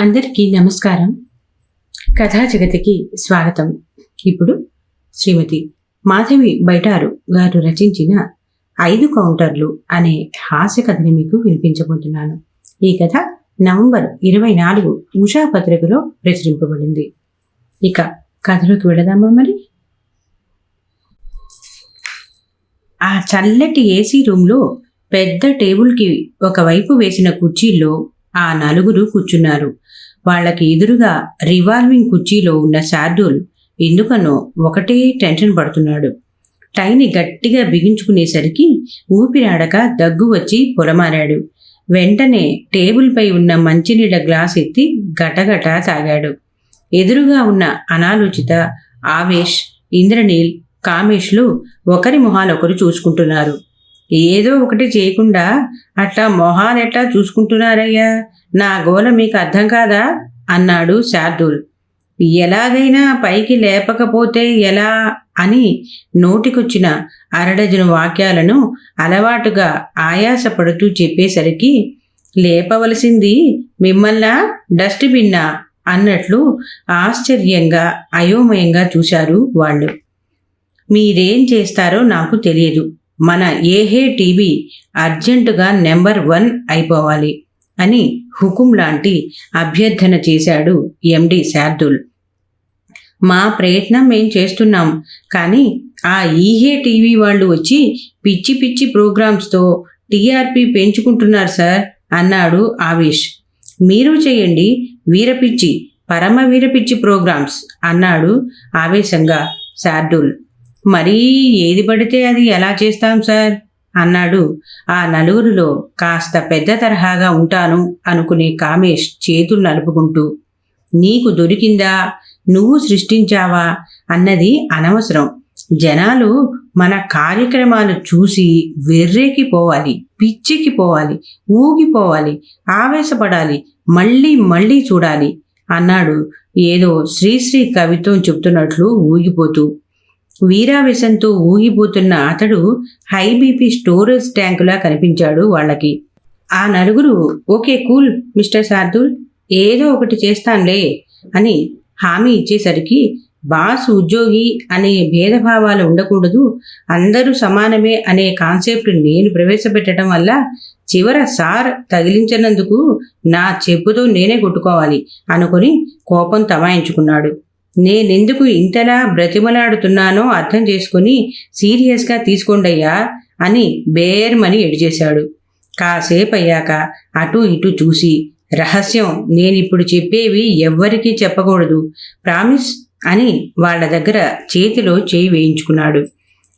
అందరికీ నమస్కారం. కథా జగతికి స్వాగతం. ఇప్పుడు శ్రీమతి మాధవి బైటారు గారు రచించిన ఐదు కౌంటర్లు అనే హాస్య కథని మీకు వినిపించబోతున్నాను. ఈ కథ నవంబర్ ఇరవై నాలుగు ఉషా పత్రికలో ప్రచురింపబడింది. ఇక కథలోకి వెళదామా మరి? ఆ చల్లటి ఏసీ రూమ్లో పెద్ద టేబుల్కి ఒకవైపు వేసిన కుర్చీల్లో ఆ నలుగురు కూర్చున్నారు. వాళ్ళకి ఎదురుగా రివాల్వింగ్ కుర్చీలో ఉన్న శార్దూల్ ఎందుకనో ఒకటే టెన్షన్ పడుతున్నాడు. టైని గట్టిగా బిగించుకునేసరికి ఊపిరాడక దగ్గు వచ్చి పొలమారాడు. వెంటనే టేబుల్పై ఉన్న మంచినీళ్ళ గ్లాస్ ఎత్తి గటగట తాగాడు. ఎదురుగా ఉన్న అనాలోచిత ఆవేష్ ఇంద్రనీల్ కామేష్లు ఒకరి మొహాలొకరు చూసుకుంటున్నారు. ఏదో ఒకటి చేయకుండా అట్లా మొహాలెట్లా చూసుకుంటున్నారయ్యా? నా గోల మీకు అర్థం కాదా? అన్నాడు శార్దూల్. ఎలాగైనా పైకి లేపకపోతే ఎలా? అని నోటికొచ్చిన అరడజను వాక్యాలను అలవాటుగా ఆయాసపడుతూ చెప్పేసరికి లేపవలసింది మిమ్మల్నా? డస్ట్బిన్నా? అన్నట్లు ఆశ్చర్యంగా అయోమయంగా చూశారు వాళ్ళు. మీరేం చేస్తారో నాకు తెలియదు. మన ఏహే టీవీ అర్జెంటుగా నెంబర్ వన్ అయిపోవాలి అని హుకుం లాంటి అభ్యర్థన చేశాడు ఎండి శార్దుల్. మా ప్రయత్నం మేం చేస్తున్నాం కానీ ఆ ఈహే టీవీ వాళ్ళు వచ్చి పిచ్చి పిచ్చి ప్రోగ్రామ్స్తో టీఆర్పీ పెంచుకుంటున్నారు సార్ అన్నాడు ఆవేష్. మీరు చేయండి వీరపిచ్చి పరమ వీరపిచ్చి ప్రోగ్రామ్స్ అన్నాడు ఆవేశంగా శార్దుల్. మరీ ఏది పడితే అది ఎలా చేస్తాం సార్? అన్నాడు. ఆ నలుగురిలో కాస్త పెద్ద తరహాగా ఉంటాను అనుకునే కామేష్ చేతులు నలుపుకుంటూ. నీకు దొరికిందా? నువ్వు సృష్టించావా? అన్నది అనవసరం. జనాలు మన కార్యక్రమాలు చూసి వెర్రెక్కిపోవాలి పోవాలి పిచ్చికి పోవాలి ఊగిపోవాలి ఆవేశపడాలి మళ్ళీ మళ్ళీ చూడాలి అన్నాడు. ఏదో శ్రీశ్రీ కవిత్వం చెప్తున్నట్లు ఊగిపోతూ. వీరావేశంతో ఊగిపోతున్న అతడు హై బీపీ స్టోరేజ్ ట్యాంకులా కనిపించాడు వాళ్ళకి. ఆ నలుగురు ఓకే కూల్ మిస్టర్ శార్దుల్ ఏదో ఒకటి చేస్తానులే అని హామీ ఇచ్చేసరికి బాస్ ఉద్యోగి అనే భేదభావాలు ఉండకూడదు అందరూ సమానమే అనే కాన్సెప్ట్ నేను ప్రవేశపెట్టడం వల్ల చివర సార్ తగిలించినందుకు నా చెప్పుతో నేనే కొట్టుకోవాలి అనుకుని కోపం తమాయించుకున్నాడు. నేనెందుకు ఇంతలా బ్రతిమలాడుతున్నానో అర్థం చేసుకుని సీరియస్గా తీసుకోండయ్యా అని బేర్మని ఎడిచేశాడు కాసేపు అయ్యాక అటు ఇటు చూసి రహస్యం నేనిప్పుడు చెప్పేవి ఎవ్వరికీ చెప్పకూడదు ప్రామిస్ అని వాళ్ళ దగ్గర చేతిలో చేయి వేయించుకున్నాడు.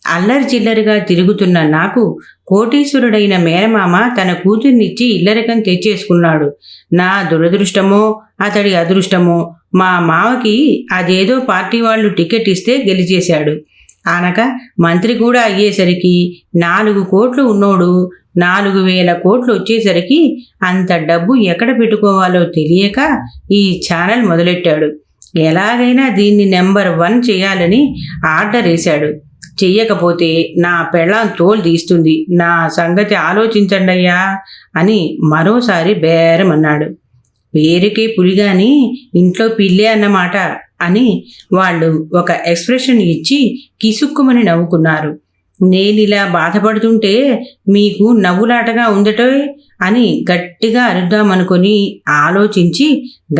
అల్లరి చిల్లరిగా తిరుగుతున్న నాకు కోటీశ్వరుడైన మేనమామ తన కూతుర్నిచ్చి ఇల్లరికం తెచ్చేసుకున్నాడు. నా దురదృష్టమో అతడి అదృష్టమో మా మావకి అదేదో పార్టీ వాళ్ళు టికెట్ ఇస్తే గెలిచేశాడు. అనక మంత్రి కూడా అయ్యేసరికి నాలుగు కోట్లు ఉన్నోడు నాలుగు వేల కోట్లు వచ్చేసరికి అంత డబ్బు ఎక్కడ పెట్టుకోవాలో తెలియక ఈ ఛానల్ మొదలెట్టాడు. ఎలాగైనా దీన్ని నెంబర్ వన్ చేయాలని ఆర్డర్ వేశాడు. చెయ్యకపోతే నా పెళ్ళం తోలు తీస్తుంది. నా సంగతి ఆలోచించండి అయ్యా అని మరోసారి బేరమన్నాడు పేరుకే పులిగాని ఇంట్లో పిల్లే అన్నమాట అని వాళ్ళు ఒక ఎక్స్ప్రెషన్ ఇచ్చి కిసుక్కుమని నవ్వుకున్నారు. నేనిలా బాధపడుతుంటే మీకు నవ్వులాటగా ఉందటో అని గట్టిగా అరుద్దామనుకొని ఆలోచించి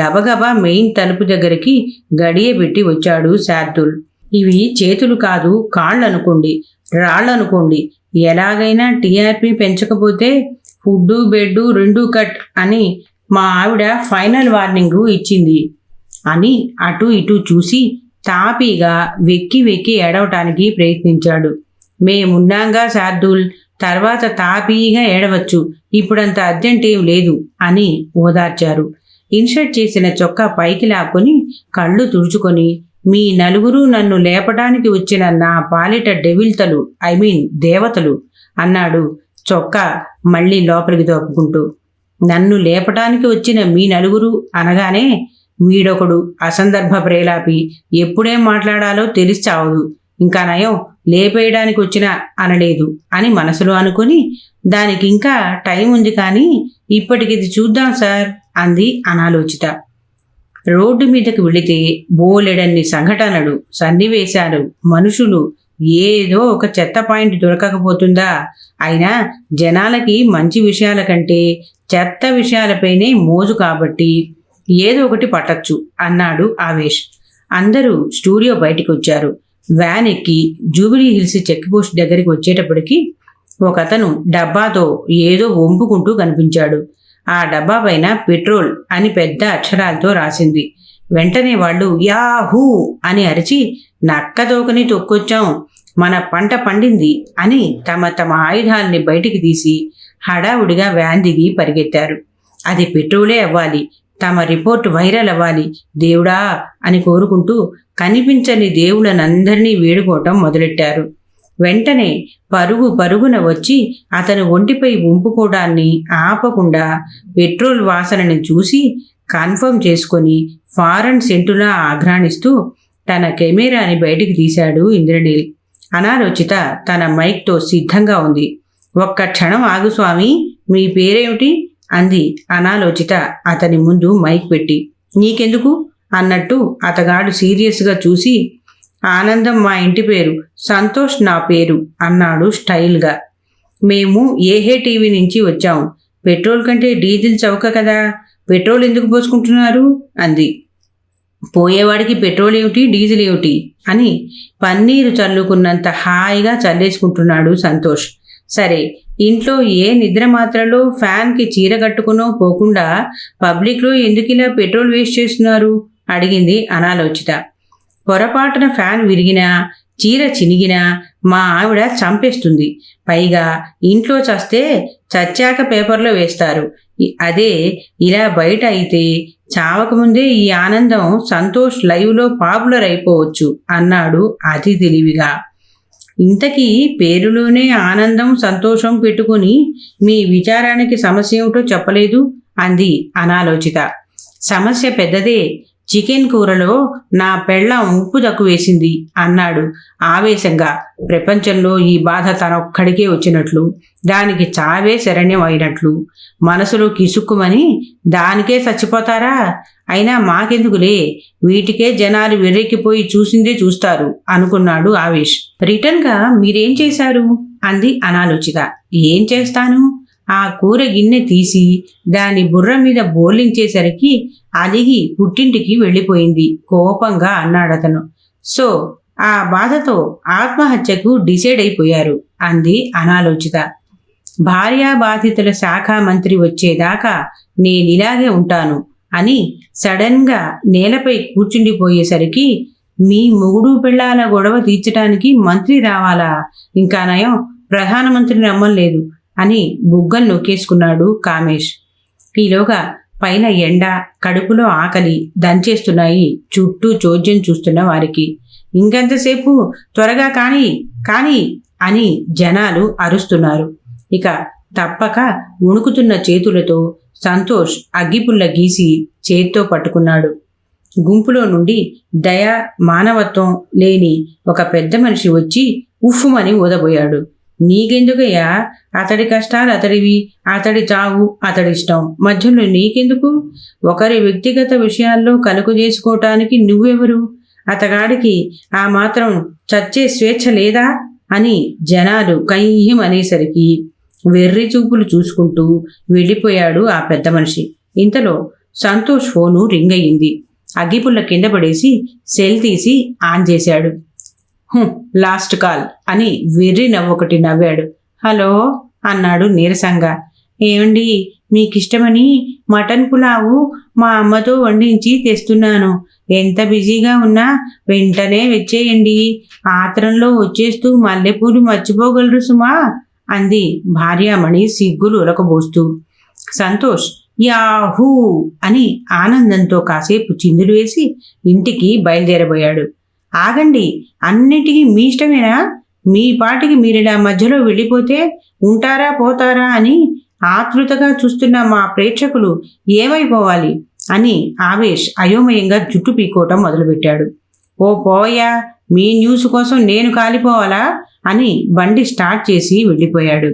గబగబా మెయిన్ తలుపు దగ్గరికి గడియ పెట్టి వచ్చాడు శార్దుల్. ఇవి చేతులు కాదు కాళ్ళు అనుకోండి రాళ్ళు అనుకోండి ఎలాగైనా టీఆర్పీ పెంచకపోతే ఫుడ్డు బెడ్డు రెండు కట్ అని మా ఆవిడ ఫైనల్ వార్నింగ్ ఇచ్చింది. అని అటు ఇటు చూసి తాపీగా వెక్కి వెక్కి ఏడవటానికి ప్రయత్నించాడు. మేమున్నాంగా శార్దూల్ తర్వాత తాపీగా ఏడవచ్చు ఇప్పుడంత అర్జెంట్ ఏం లేదు అని ఓదార్చారు. ఇన్షర్ట్ చేసిన చొక్కా పైకి లాక్కొని కళ్ళు తుడుచుకొని మీ నలుగురు నన్ను లేపడానికి వచ్చిన నా పాలిట డెవిల్తలు ఐ మీన్ దేవతలు అన్నాడు చొక్కా మళ్ళీ లోపలికి దోపుకుంటూ. నన్ను లేపటానికి వచ్చిన మీ నలుగురు అనగానే మీడొకడు అసందర్భ ప్రేలాపి. ఎప్పుడేం మాట్లాడాలో తెలిసి చావదు ఇంకా నయం లేపేయడానికి వచ్చిన అనలేదు అని మనసులో అనుకుని దానికి ఇంకా టైం ఉంది కానీ ఇప్పటికిది చూద్దాం సార్ అంది అనాలోచిత. రోడ్డు మీదకి వెళితే బోలెడన్ని సంఘటనలు సన్నివేశాలు మనుషులు ఏదో ఒక చెత్త పాయింట్ దొరకకపోతుందా? అయినా జనాలకి మంచి విషయాల కంటే చెత్త విషయాలపైనే మోజు కాబట్టి ఏదో ఒకటి పట్టచ్చు అన్నాడు ఆవేష్. అందరూ స్టూడియో బయటికి వచ్చారు వ్యాన్ ఎక్కి జూబిలీ హిల్స్ చెక్ పోస్ట్ దగ్గరికి వచ్చేటప్పటికి ఒక అతను డబ్బాతో ఏదో వంపుకుంటూ కనిపించాడు. ఆ డబ్బా పైన పెట్రోల్ అని పెద్ద అక్షరాలతో రాసింది. వెంటనే వాళ్ళు యాహూ అని అరిచి నక్కదోకని తొక్కొచ్చాం. మన పంట పండింది అని తమ తమ ఆయుధాల్ని బయటికి తీసి హడావుడిగా వ్యాన్ దిగి పరిగెత్తారు. అది పెట్రోలే అవ్వాలి. తమ రిపోర్ట్ వైరల్ అవ్వాలి. దేవుడా! అని కోరుకుంటూ కనిపించని దేవుళ్ళనందరినీ వేడుకోవటం మొదలెట్టారు. వెంటనే పరుగు పరుగున వచ్చి అతను ఒంటిపై ఉంపుకోవడాన్ని ఆపకుండా పెట్రోల్ వాసనని చూసి కన్ఫర్మ్ చేసుకొని ఫారెన్ సెంటులా ఆఘ్రాణిస్తూ తన కెమెరాని బయటికి తీశాడు ఇంద్రనీల్. అనాలోచిత తన మైక్తో సిద్ధంగా ఉంది. ఒక్క క్షణం ఆగు స్వామి మీ పేరేమిటి? అంది అనాలోచిత. అతని ముందు మైక్ పెట్టి నీకెందుకు? అన్నట్టు అతగాడు సీరియస్గా చూసి ఆనందం మా ఇంటి పేరు సంతోష్ నా పేరు అన్నాడు స్టైల్గా. మేము ఏహే టీవీ నుంచి వచ్చాం. పెట్రోల్ కంటే డీజిల్ చౌక కదా పెట్రోల్ ఎందుకు పోసుకుంటున్నారు? అంది. పోయేవాడికి పెట్రోల్ ఏమిటి డీజిల్ ఏమిటి అని పన్నీరు చల్లుకున్నంత హాయిగా చల్లేసుకుంటున్నాడు సంతోష్. సరే ఇంట్లో ఏ నిద్ర మాత్రలో ఫ్యాన్కి చీర కట్టుకునో పోకుండా పబ్లిక్లో ఎందుకు ఇలా పెట్రోల్ వేస్ట్ చేస్తున్నారు? అడిగింది అనాలోచిత. పొరపాటున ఫ్యాన్ విరిగినా చీర చినిగినా మా ఆవిడ చంపేస్తుంది. పైగా ఇంట్లో చస్తే చచ్చాక పేపర్లో వేస్తారు. అదే ఇలా బయట అయితే చావకముందే ఈ ఆనందం సంతోష్ లైవ్లో పాపులర్ అయిపోవచ్చు అన్నాడు అతి తెలివిగా. ఇంతకీ పేరులోనే ఆనందం సంతోషం పెట్టుకుని మీ విచారానికి సమస్య ఏమిటో చెప్పలేదు అంది అనాలోచిత. సమస్య పెద్దదే చికెన్ కూరలో నా పెళ్ళం ఉప్పు తక్కువేసింది అన్నాడు ఆవేశంగా. ప్రపంచంలో ఈ బాధ తనొక్కడికే వచ్చినట్లు దానికి చావే శరణ్యం అయినట్లు మనసులో కిసుక్కుమని దానికే చచ్చిపోతారా? అయినా మాకెందుకులే? వీటికే జనాలు వెర్రెక్కిపోయి చూసిందే చూస్తారు అనుకున్నాడు ఆవేష్ రిటర్న్గా మీరేం చేశారు? అంది అనాలోచిత. ఏం చేస్తాను? ఆ కూర గిన్నె తీసి దాని బుర్ర మీద బోర్లించేసరికి అలిగి పుట్టింటికి వెళ్ళిపోయింది. కోపంగా అన్నాడతను సో ఆ బాధతో ఆత్మహత్యకు డిసైడ్ అయిపోయారు అంది అనాలోచిత. భార్యా బాధితుల శాఖ మంత్రి వచ్చేదాకా నేనిలాగే ఉంటాను అని సడన్గా నేలపై కూర్చుండిపోయేసరికి మీ మొగుడు పెళ్ళాల గొడవ తీర్చడానికి మంత్రి రావాలా? ఇంకా నయం ప్రధానమంత్రి నమ్మలేదు. అని బుగ్గలు నొక్కేసుకున్నాడు కామేష్. ఈలోగా పైన ఎండ కడుపులో ఆకలి దంచేస్తున్నాయి చుట్టూ చోద్యం చూస్తున్న వారికి. ఇంకెంతసేపు? త్వరగా కాని కాని అని జనాలు అరుస్తున్నారు. ఇక తప్పక ఉణుకుతున్న చేతులతో సంతోష్ అగ్గిపుల్ల గీసి చేత్తో పట్టుకున్నాడు. గుంపులో నుండి దయ మానవత్వం లేని ఒక పెద్ద మనిషి వచ్చి ఉఫ్ఫుమని ఊదబోయాడు. నీకెందుకయ్యా అతడి కష్టాలు అతడివి అతడి చావు అతడిష్టం మధ్యలో నీకెందుకు? ఒకరి వ్యక్తిగత విషయాల్లో కలుగు చేసుకోవటానికి నువ్వెవరు? అతగాడికి ఆ మాత్రం చచ్చే స్వేచ్ఛ లేదా? అని జనాలు కయ్యం అనేసరికి వెర్రి చూపులు చూసుకుంటూ వెళ్ళిపోయాడు ఆ పెద్ద మనిషి. ఇంతలో సంతోష్ ఫోను రింగ్ అయ్యింది అగ్గిపుల్ల కింద పడేసి సెల్ తీసి ఆన్ చేశాడు. లాస్ట్ కాల్ అని వెర్రి నవ్వొకటి నవ్వాడు. హలో అన్నాడు నీరసంగా. ఏమండి మీకిష్టమని మటన్ పులావు మా అమ్మతో వండించి తెస్తున్నాను. ఎంత బిజీగా ఉన్నా వెంటనే వచ్చేయండి. ఆత్రంలో వచ్చేస్తూ మల్లెపూలు మర్చిపోగలరు సుమా అంది భార్యామణి సిగ్గులు ఉలకబోస్తూ సంతోష్ యాహూ అని ఆనందంతో కాసేపు చిందులు వేసి ఇంటికి బయలుదేరబోయాడు. ఆగండి. అన్నిటికీ మీ ఇష్టమేనా? మీ పాటికి మీరిలా మధ్యలో వెళ్ళిపోతే ఉంటారా పోతారా అని ఆతృతగా చూస్తున్న మా ప్రేక్షకులు ఏమైపోవాలి అని ఆవేష్ అయోమయంగా జుట్టు పీకోవటం మొదలుపెట్టాడు. ఓ పోయా మీ న్యూస్ కోసం నేను కాలిపోవాలా అని బండి స్టార్ట్ చేసి వెళ్ళిపోయాడు.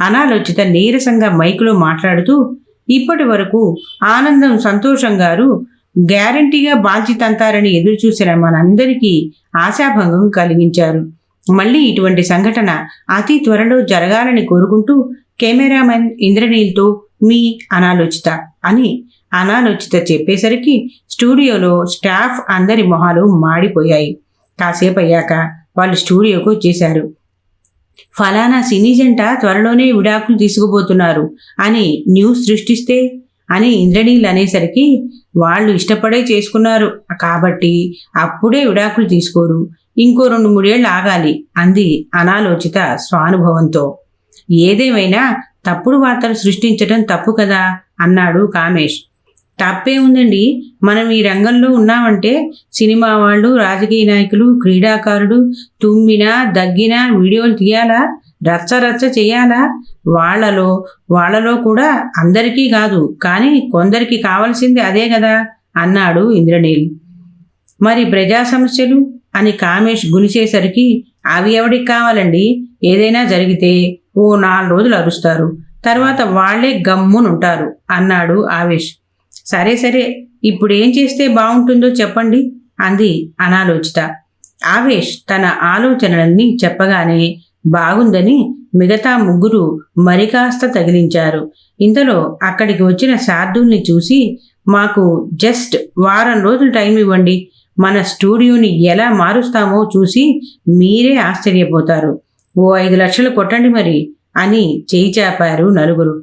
అనాలోచిత నీరసంగా మైకులో మాట్లాడుతూ ఇప్పటి వరకు ఆనందం సంతోషం గారు గ్యారంటీగా బాధ్యత అంతారని ఎదురుచూసిన మనందరికీ ఆశాభంగం కలిగించారు. మళ్ళీ ఇటువంటి సంఘటన అతి త్వరలో జరగాలని కోరుకుంటూ కెమెరామెన్ ఇంద్రనీల్తో మీ అనాలోచిత అని అనాలోచిత చెప్పేసరికి స్టూడియోలో స్టాఫ్ అందరి మొహాలు మాడిపోయాయి. కాసేపు అయ్యాక వాళ్ళు స్టూడియోకు వచ్చేశారు. ఫలానా సినీ జంట త్వరలోనే విడాకులు తీసుకుపోతున్నారు అని న్యూస్ సృష్టిస్తే అని ఇంద్రనీళ్ళు అనేసరికి వాళ్ళు ఇష్టపడే చేసుకున్నారు. కాబట్టి అప్పుడే విడాకులు తీసుకోరు. ఇంకో రెండు మూడేళ్ళు ఆగాలి అంది అనాలోచిత స్వానుభవంతో. ఏదేమైనా తప్పుడు వార్తలు సృష్టించడం తప్పు కదా అన్నాడు కామేష్. తప్పే ఉందండి. మనం ఈ రంగంలో ఉన్నామంటే సినిమా వాళ్ళు రాజకీయ నాయకులు క్రీడాకారుడు తుమ్మినా దగ్గినా వీడియోలు తీయాలా? రచ్చ రచ్చ చేయాలా? వాళ్ళలో వాళ్ళలో కూడా అందరికీ కాదు కానీ కొందరికి కావలసింది అదే కదా అన్నాడు ఇంద్రనీల్. మరి ప్రజా సమస్యలు? అని కామేష్ గునిచేసరికి అవి ఎవడికి కావాలండి? ఏదైనా జరిగితే ఓ నాలుగు రోజులు అరుస్తారు. తర్వాత వాళ్ళే గమ్మునుంటారు అన్నాడు ఆవేష్. సరే సరే ఇప్పుడు ఏం చేస్తే బాగుంటుందో చెప్పండి అంది అనాలోచిత. ఆవేష్ తన ఆలోచనలన్నీ చెప్పగానే బాగుందని మిగతా ముగ్గురు మరికాస్త తగిలించారు. ఇంతలో అక్కడికి వచ్చిన శార్దుల్ని చూసి మాకు జస్ట్ వారం రోజులు టైం ఇవ్వండి. మన స్టూడియోని ఎలా మారుస్తామో చూసి మీరే ఆశ్చర్యపోతారు. ఓ ఐదు లక్షలు కొట్టండి మరి అని చేయి చాపారు నలుగురు.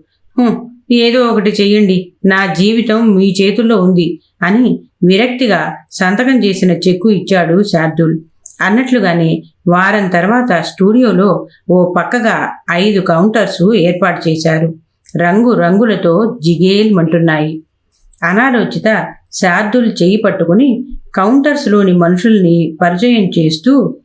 ఏదో ఒకటి చెయ్యండి. నా జీవితం మీ చేతుల్లో ఉంది అని విరక్తిగా సంతకం చేసిన చెక్కు ఇచ్చాడు శార్దుల్. అన్నట్లుగానే వారం తర్వాత స్టూడియోలో ఓ పక్కగా ఐదు కౌంటర్స్ ఏర్పాటు చేశారు. రంగు రంగులతో జిగేల్మంటున్నాయి. అనాలోచిత శార్దులు చేయి పట్టుకుని కౌంటర్స్లోని మనుషుల్ని పరిచయం చేస్తూ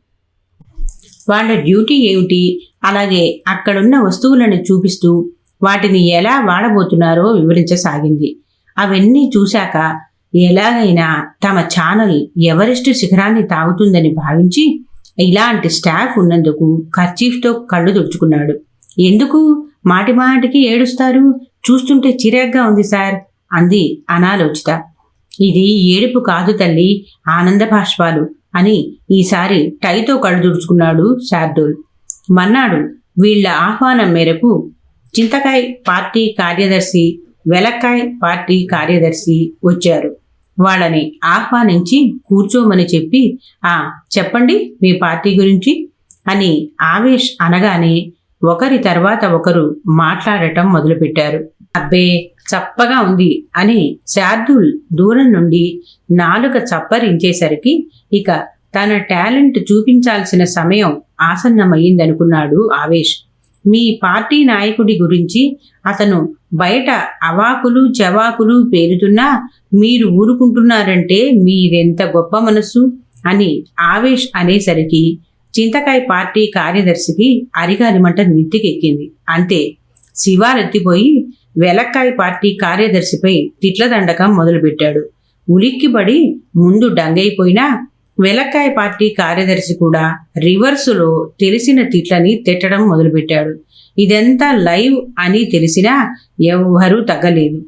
వాళ్ళ డ్యూటీ ఏమిటి? అలాగే అక్కడున్న వస్తువులను చూపిస్తూ వాటిని ఎలా వాడబోతున్నారో వివరించసాగింది. అవన్నీ చూశాక ఎలాగైనా తమ ఛానల్ ఎవరెస్ట్ శిఖరాన్ని తాగుతుందని భావించి ఇలాంటి స్టాఫ్ ఉన్నందుకు ఖర్చీఫ్తో కళ్ళు తుడుచుకున్నాడు. ఎందుకు? మాటి మాటికి ఏడుస్తారు? చూస్తుంటే చిరాగ్గా ఉంది సార్ అంది అనాలోచిత. ఇది ఏడుపు కాదు తల్లి ఆనంద భాష్పాలు అని ఈసారి టైతో కళ్ళు తుడుచుకున్నాడు శార్దూల్. మన్నాడు వీళ్ళ ఆహ్వానం మేరకు చింతకాయ్ పార్టీ కార్యదర్శి వెలక్కాయ్ పార్టీ కార్యదర్శి వచ్చారు. వాళ్ళని ఆహ్వానించి కూర్చోమని చెప్పి ఆ చెప్పండి మీ పార్టీ గురించి అని ఆవేష్ అనగానే ఒకరి తర్వాత ఒకరు మాట్లాడటం మొదలుపెట్టారు. అబ్బే చప్పగా ఉంది అని శార్దుల్ దూరం నుండి నాలుక చప్పరించేసరికి ఇక తన టాలెంట్ చూపించాల్సిన సమయం ఆసన్నమయ్యిందనుకున్నాడు ఆవేష్. మీ పార్టీ నాయకుడి గురించి అతను బయట అవాకులు చవాకులు పేరుతున్నా మీరు ఊరుకుంటున్నారంటే మీరెంత గొప్ప మనసు అని ఆవేష్ అనేసరికి చింతకాయ పార్టీ కార్యదర్శికి అరిగారిమంట నెత్తికెక్కింది. అంతే శివారెత్తిపోయి వెలక్కాయ పార్టీ కార్యదర్శిపై తిట్లదండకం మొదలుపెట్టాడు. ఉలిక్కిపడి ముందు డంగైపోయినా వెలక్కాయ పార్టీ కార్యదర్శి కూడా రివర్సులో తెలిసిన తిట్లని తిట్టడం మొదలుపెట్టాడు. ఇదంతా లైవ్ అని తెలిసినా ఎవ్వరూ తగ్గలేదు.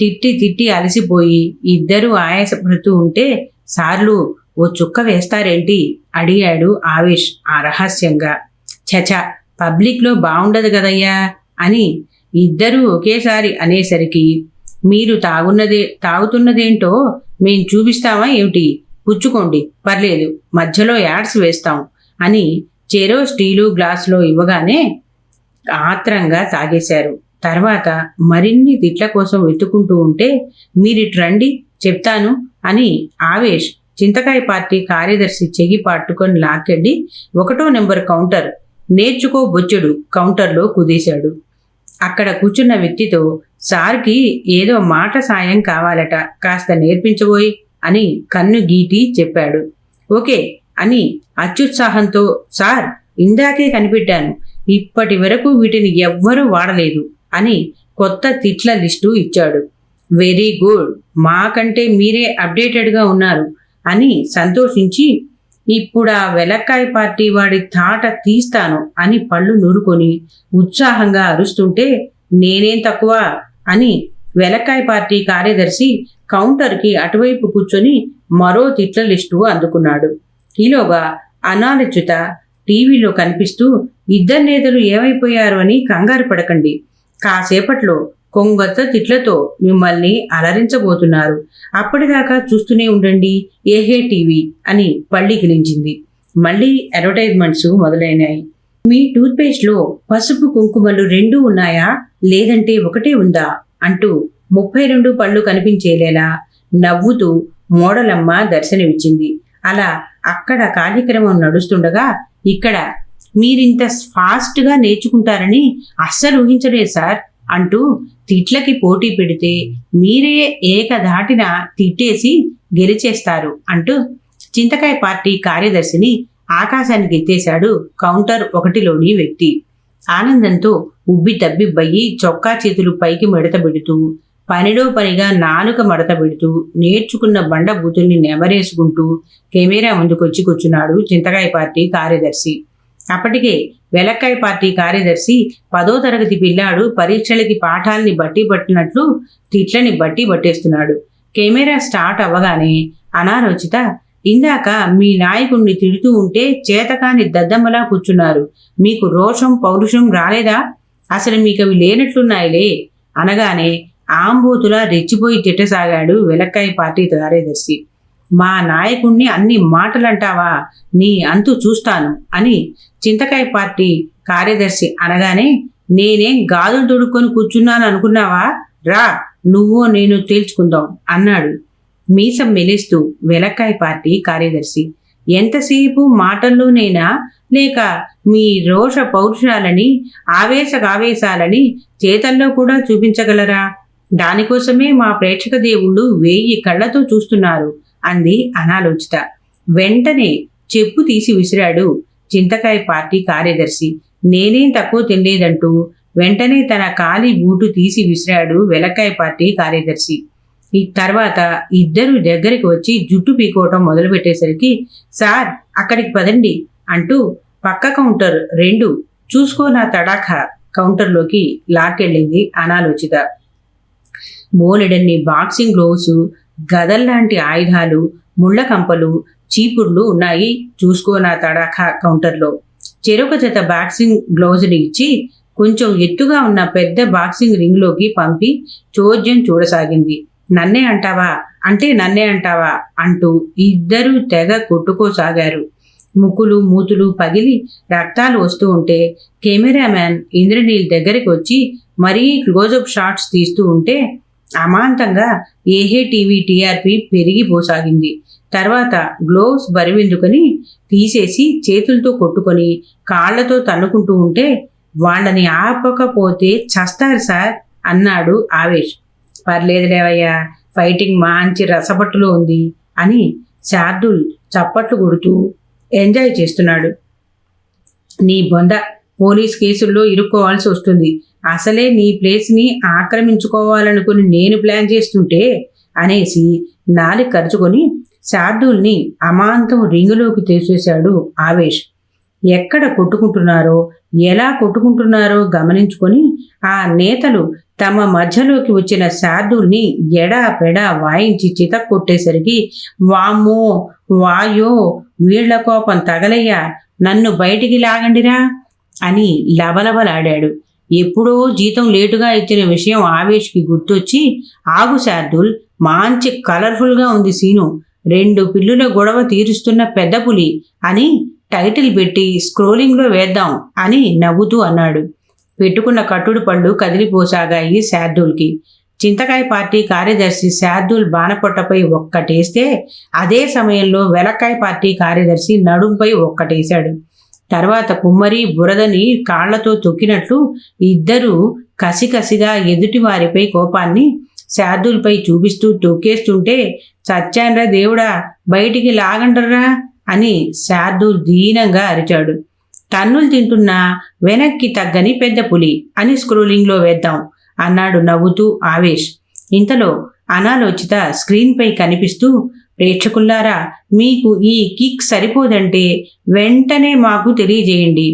తిట్టి తిట్టి అలసిపోయి ఇద్దరూ ఆయాసపడుతూ ఉంటే సార్లు ఓ చుక్క వేస్తారేంటి? అడిగాడు ఆవేష్ ఆ రహస్యంగా. చచ పబ్లిక్లో బాగుండదు కదయ్యా అని ఇద్దరూ ఒకేసారి అనేసరికి మీరు తాగున్నదే తాగుతున్నదేంటో మేం చూపిస్తామా ఏమిటి? పుచ్చుకోండి. పర్లేదు మధ్యలో యాడ్స్ వేస్తాం అని చెరో స్టీలు గ్లాసులో ఇవ్వగానే ఆత్రంగా తాగేశారు. తర్వాత మరిన్ని తిట్ల కోసం వెతుకుంటూ ఉంటే మీరిటు రండి చెప్తాను అని ఆవేష్ చింతకాయ పార్టీ కార్యదర్శి చెయ్యి పట్టుకొని లాక్కెళ్ళి ఒకటో నెంబర్ కౌంటర్ నేర్చుకో బొచ్చుడు కౌంటర్లో కుదేశాడు. అక్కడ కూర్చున్న వ్యక్తితో సార్కి ఏదో మాట సాయం కావాలట కాస్త నేర్పించబోయి అని కన్ను గీటి చెప్పాడు. ఓకే అని అత్యుత్సాహంతో సార్ ఇందాకే కనిపెట్టాను. ఇప్పటి వరకు వీటిని ఎవ్వరూ వాడలేదు అని కొత్త తిట్ల లిస్టు ఇచ్చాడు. వెరీ గుడ్ మాకంటే మీరే అప్డేటెడ్గా ఉన్నారు అని సంతోషించి ఇప్పుడు ఆ వెలక్కాయ పార్టీ వాడి తాట తీస్తాను అని పళ్ళు నూరుకొని ఉత్సాహంగా అరుస్తుంటే నేనేం తక్కువ అని వెలక్కాయ పార్టీ కార్యదర్శి కౌంటర్కి అటువైపు కూర్చొని మరో తిట్ల లిస్టు అందుకున్నాడు. ఈలోగా అనాలోచిత టీవీలో కనిపిస్తూ ఇద్దరు నేతలు ఏమైపోయారు అని కంగారు పడకండి. కాసేపట్లో కొంగొత్త తిట్లతో మిమ్మల్ని అలరించబోతున్నారు. అప్పటిదాకా చూస్తూనే ఉండండి ఏహే టీవీ అని పళ్ళి గిలించింది. మళ్ళీ అడ్వర్టైజ్మెంట్స్ మొదలైనాయి. మీ టూత్పేస్ట్లో పసుపు కుంకుమలు రెండూ ఉన్నాయా? లేదంటే ఒకటే ఉందా? అంటూ ముప్పై రెండు పళ్ళు కనిపించేలేలా నవ్వుతూ మోడలమ్మ దర్శనమిచ్చింది. అలా అక్కడ కార్యక్రమం నడుస్తుండగా ఇక్కడ మీరింత ఫాస్ట్గా నేర్చుకుంటారని అస్సలు ఊహించలేదు సార్ అంటూ తిట్లకి పోటీ పెడితే మీరే ఏకధాటిన తిట్టేసి గెలిచేస్తారు అంటూ చింతకాయ పార్టీ కార్యదర్శిని ఆకాశానికి ఎత్తేశాడు కౌంటర్ ఒకటిలోని వ్యక్తి. ఆనందంతో ఉబ్బి తబ్బిబ్బయి చొక్కా చేతులు పైకి మెడత పెడుతూ పనిలో పనిగా నాలుక మడత పెడుతూ నేర్చుకున్న బండ బూతుల్ని నెమరేసుకుంటూ కెమెరా ముందుకొచ్చి కూర్చున్నాడు చింతకాయ పార్టీ కార్యదర్శి. అప్పటికే వెలక్కాయ పార్టీ కార్యదర్శి పదో తరగతి పిల్లాడు పరీక్షలకి పాఠాల్ని బట్టి పట్టినట్లు తిట్లని బట్టి పట్టేస్తున్నాడు. కెమెరా స్టార్ట్ అవ్వగానే అనాలోచిత ఇందాక మీ నాయకుణ్ణి తిడుతూ ఉంటే చేతకాని దద్దమ్మలా కూర్చున్నారు. మీకు రోషం పౌరుషం రాలేదా? అసలు మీకు అవి లేనట్లున్నాయిలే. అనగానే ఆంబోతులా రెచ్చిపోయి తిట్టసాగాడు వెలక్కాయ పార్టీ కార్యదర్శి. మా నాయకుణ్ణి అన్ని మాటలంటావా? నీ అంతు చూస్తాను అని చింతకాయ పార్టీ కార్యదర్శి అనగానే నేనేం గాజులు తొడుక్కొని కూర్చున్నాను అనుకున్నావా రా నువ్వో నేను తేల్చుకుందాం అన్నాడు. మీసం మెలిస్తూ వెలక్కాయ పార్టీ కార్యదర్శి. ఎంతసేపు మాటల్లోనైనా లేక మీ రోష పౌరుషాలని ఆవేశకావేశాలని చేతల్లో కూడా చూపించగలరా? దానికోసమే మా ప్రేక్షక దేవుళ్ళు వేయి కళ్ళతో చూస్తున్నారు అంది అనాలోచిత. వెంటనే చెప్పు తీసి విసిరాడు చింతకాయ పార్టీ కార్యదర్శి. నేనేం తక్కువ తినలేదంటూ వెంటనే తన కాలి బూటు తీసి విసిరాడు వెలక్కాయ పార్టీ కార్యదర్శి. ఈ తర్వాత ఇద్దరు దగ్గరికి వచ్చి జుట్టు పీకోవటం మొదలుపెట్టేసరికి సార్ అక్కడికి పదండి అంటూ పక్క కౌంటర్ రెండు చూసుకో నా తడాఖా కౌంటర్లోకి లాక్కెళ్ళింది అనాలోచిత. బోలెడన్ని బాక్సింగ్ గ్లోవ్స్ గదల్లాంటి ఆయుధాలు ముళ్ళ కంపలు చీపుర్లు ఉన్నాయి చూసుకో నా తడాఖా కౌంటర్లో. చెరొక జత బాక్సింగ్ గ్లౌజ్ని ఇచ్చి కొంచెం ఎత్తుగా ఉన్న పెద్ద బాక్సింగ్ రింగ్లోకి పంపి చోద్యం చూడసాగింది. నన్నే అంటావా? అంటే నన్నే అంటావా? అంటూ ఇద్దరూ తెగ కొట్టుకోసాగారు. ముక్కులు మూతులు పగిలి రక్తాలు వస్తూ ఉంటే కెమెరామ్యాన్ ఇంద్రనీల్ దగ్గరికి వచ్చి మరీ క్లోజప్ షాట్స్ తీస్తూ ఉంటే అమాంతంగా ఏహే టీవీ టీఆర్పీ పెరిగిపోసాగింది. తర్వాత గ్లోవ్స్ బరివిందుకొని తీసేసి చేతులతో కొట్టుకొని కాళ్ళతో తన్నుకుంటూ ఉంటే వాళ్ళని ఆపకపోతే చస్తారు సార్ అన్నాడు ఆవేష్. పర్లేదులేవయ్యా ఫైటింగ్ మంచి రసపట్టులో ఉంది అని శార్దుల్ చప్పట్లు కొడుతూ ఎంజాయ్ చేస్తున్నాడు. నీ బొంద పోలీస్ కేసుల్లో ఇరుక్కోవాల్సి వస్తుంది. అసలే నీ ప్లేస్ని ఆక్రమించుకోవాలనుకుని నేను ప్లాన్ చేస్తుంటే అనేసి నాలి ఖర్చుకొని శార్దూల్ని అమాంతం రింగులోకి తీసేశాడు ఆవేష్. ఎక్కడ కొట్టుకుంటున్నారో ఎలా కొట్టుకుంటున్నారో గమనించుకొని ఆ నేతలు తమ మధ్యలోకి వచ్చిన సాధుల్ని ఎడా పెడా వాయించి చిత కొట్టేసరికి వామ్మో వాయో వీళ్ళ కోపం తగలయ్యా నన్ను బయటికి లాగండిరా అని లబలబలాడాడు. ఎప్పుడో జీతం లేటుగా ఇచ్చిన విషయం ఆవేష్కి గుర్తొచ్చి ఆగు శార్దుల్ మంచి కలర్ఫుల్గా ఉంది సీను. రెండు పిల్లుల గొడవ తీరుస్తున్న పెద్ద పులి అని టైటిల్ పెట్టి స్క్రోలింగ్లో వేద్దాం అని నవ్వుతూ అన్నాడు. పెట్టుకున్న కట్టుడు పళ్ళు కదిలిపోసాగాయి శార్దూల్కి. చింతకాయ పార్టీ కార్యదర్శి శార్దూల్ బాణపొట్టపై ఒక్కటేస్తే అదే సమయంలో వెలక్కాయ పార్టీ కార్యదర్శి నడుంపై ఒక్కటేశాడు. తర్వాత కుమ్మరి బురదని కాళ్ళతో తొక్కినట్లు ఇద్దరూ కసికసిగా ఎదుటివారిపై కోపాన్ని శార్దూల్పై చూపిస్తూ తొక్కేస్తుంటే సత్యాన్రా దేవుడా బయటికి లాగండర్రా అని శార్దుల్ దీనంగా అరిచాడు. టన్నులు తింటున్నా వెనక్కి తగ్గని పెద్ద పులి అని స్క్రోలింగ్లో వేద్దాం అన్నాడు నవ్వుతూ ఆవేష్. ఇంతలో అనాలోచిత స్క్రీన్పై కనిపిస్తూ ప్రేక్షకుల్లారా మీకు ఈ కిక్ సరిపోదంటే వెంటనే మాకు తెలియజేయండి.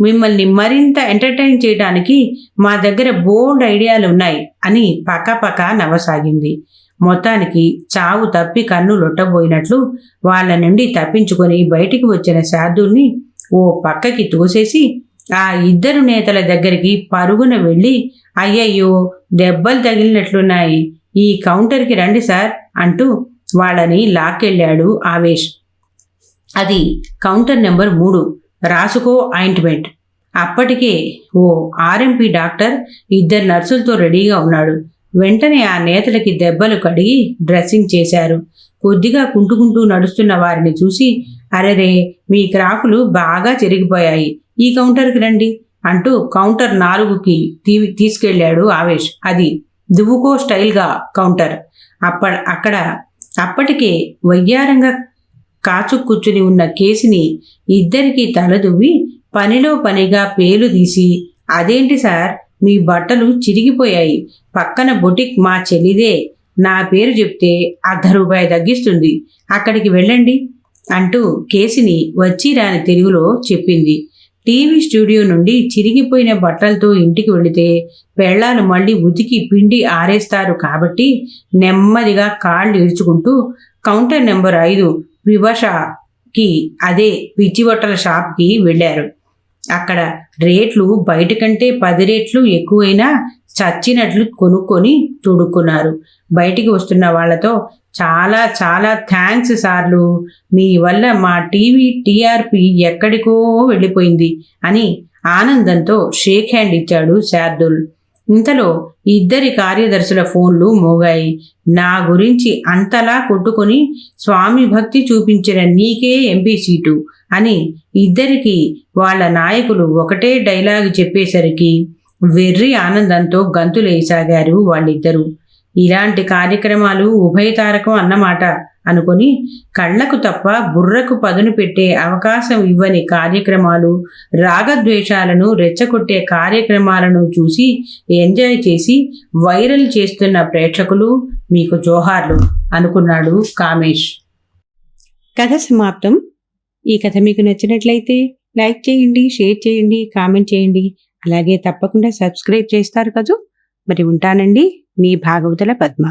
మిమ్మల్ని మరింత ఎంటర్టైన్ చేయడానికి మా దగ్గర బోల్డ్ ఐడియాలు ఉన్నాయి అని పక్కపక్క నవ్వసాగింది. మొత్తానికి చావు తప్పి కన్ను లొట్టబోయినట్లు వాళ్ళ నుండి తప్పించుకొని బయటికి వచ్చిన శార్దుల్ని ఓ పక్కకి తోసేసి ఆ ఇద్దరు నేతల దగ్గరికి పరుగున వెళ్ళి అయ్యయ్యో దెబ్బలు తగిలినట్లున్నాయి. ఈ కౌంటర్కి రండి సార్ అంటూ వాళ్ళని లాక్కెళ్ళాడు ఆవేష్. అది కౌంటర్ నెంబర్ మూడు రాసుకో ఆయింట్మెంట్ అప్పటికే ఓ ఆర్ఎంపీ డాక్టర్ ఇద్దరు నర్సులతో రెడీగా ఉన్నాడు. వెంటనే ఆ నేతలకి దెబ్బలు కడిగి డ్రెస్సింగ్ చేశారు. కొద్దిగా కుంటుకుంటూ నడుస్తున్న వారిని చూసి అరెరే మీ క్రాకులు బాగా చెరిగిపోయాయి. ఈ కౌంటర్కి రండి అంటూ కౌంటర్ నాలుగుకి తీ తీసుకెళ్ళాడు ఆవేష్. అది దువ్వుకో స్టైల్గా కౌంటర్. అప్ప అక్కడ అప్పటికే వయ్యారంగా కాచు కూర్చుని ఉన్న కేసుని ఇద్దరికి తలదువ్వి పనిలో పనిగా పేలు తీసి అదేంటి సార్? మీ బట్టలు చిరిగిపోయాయి. పక్కన బొటిక్ మా చెల్లిదే. నా పేరు చెప్తే అర్ధ రూపాయి తగ్గిస్తుంది. అక్కడికి వెళ్ళండి. అంటూ కేసిని వచ్చి రాని తెలుగులో చెప్పింది. టీవీ స్టూడియో నుండి చిరిగిపోయిన బట్టలతో ఇంటికి వెళితే పెళ్ళాలు మళ్ళీ ఉతికి పిండి ఆరేస్తారు కాబట్టి నెమ్మదిగా కాళ్ళు ఈడ్చుకుంటూ కౌంటర్ నెంబర్ ఐదు విభాషకి అదే పిచ్చి బట్టల షాప్కి వెళ్ళారు. అక్కడ రేట్లు బయట కంటే పది రేట్లు ఎక్కువైనా చచ్చినట్లు కొనుక్కొని తుడుక్కున్నారు బయటికి వస్తున్న వాళ్ళతో చాలా చాలా థ్యాంక్స్ సార్లు. మీ వల్ల మా టీవీ టీఆర్పీ ఎక్కడికో వెళ్ళిపోయింది అని ఆనందంతో షేక్ హ్యాండ్ ఇచ్చాడు శార్దుల్. ఇంతలో ఇద్దరి కార్యదర్శుల ఫోన్లు మోగాయి. నా గురించి అంతలా కొట్టుకొని స్వామి భక్తి చూపించిన నీకే ఎంపీ సీటు అని ఇద్దరికి వాళ్ళ నాయకులు ఒకటే డైలాగ్ చెప్పేసరికి వెర్రి ఆనందంతో గంతులేసాగారు వాళ్ళిద్దరూ. ఇలాంటి కార్యక్రమాలు ఉభయతారకం అన్నమాట. అనుకొని కళ్ళకు తప్ప బుర్రకు పదును పెట్టే అవకాశం ఇవ్వని కార్యక్రమాలు రాగద్వేషాలను రెచ్చగొట్టే కార్యక్రమాలను చూసి ఎంజాయ్ చేసి వైరల్ చేస్తున్న ప్రేక్షకులు మీకు జోహార్లు అనుకున్నాడు కామేష్. కథ సమాప్తం. ఈ కథ మీకు నచ్చినట్లయితే లైక్ చేయండి షేర్ చేయండి కామెంట్ చేయండి. అలాగే తప్పకుండా సబ్స్క్రైబ్ చేస్తారు కదూ. మరి ఉంటానండి మీ భాగవతుల పద్మ.